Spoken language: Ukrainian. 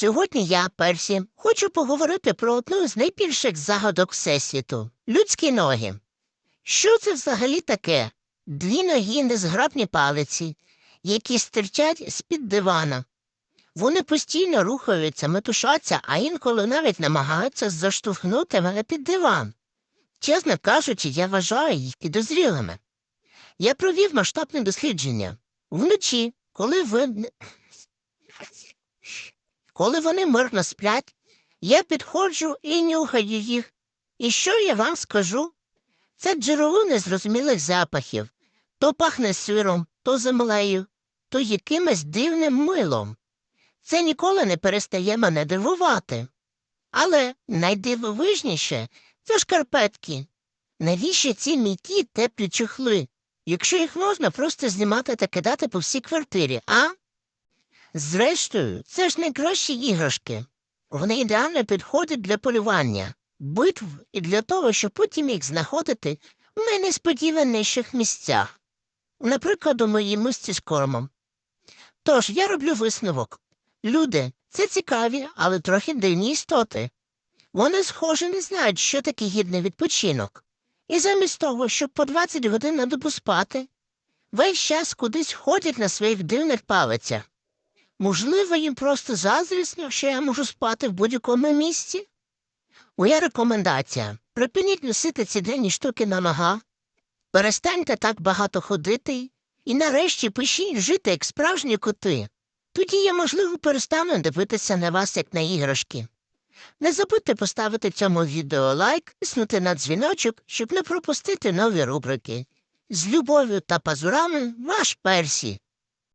Сьогодні я, Персі, хочу поговорити про одну з найбільших загадок Всесвіту людські ноги. Що це взагалі таке? Дві ноги незграбні палиці, які стирчать з-під дивана. Вони постійно рухаються, метушаться, а інколи навіть намагаються заштовхнути мене під диван. Чесно кажучи, я вважаю їх підозрілими. Я провів масштабне дослідження. Вночі, коли ви коли вони мирно сплять, я підходжу і нюхаю їх. І що я вам скажу? Це джерело незрозумілих запахів. То пахне сиром, то землею, то якимось дивним милом. Це ніколи не перестає мене дивувати. Але найдивовижніше це шкарпетки. Навіщо ці м'які теплі чехли, якщо їх можна просто знімати та кидати по всій квартирі, а? Зрештою, це ж найкращі іграшки. Вони ідеально підходять для полювання, битв і для того, щоб потім їх знаходити в найнесподіваніших місцях. Наприклад, у моїй мисці з кормом. Тож я роблю висновок. Люди це цікаві, але трохи дивні істоти. Вони, схоже, не знають, що таке гідний відпочинок. І замість того, щоб по 20 годин на добу спати, весь час кудись ходять на своїх дивних палицях. Можливо, їм просто заздрісно, що я можу спати в будь-якому місці? Моя рекомендація припиніть носити ці денні штуки на ногах, перестаньте так багато ходити і нарешті пишіть жити як справжні коти. Тоді я, можливо, перестану дивитися на вас як на іграшки. Не забудьте поставити цьому відео лайк, тиснути на дзвіночок, щоб не пропустити нові рубрики. З любов'ю та пазурами ваш Персі.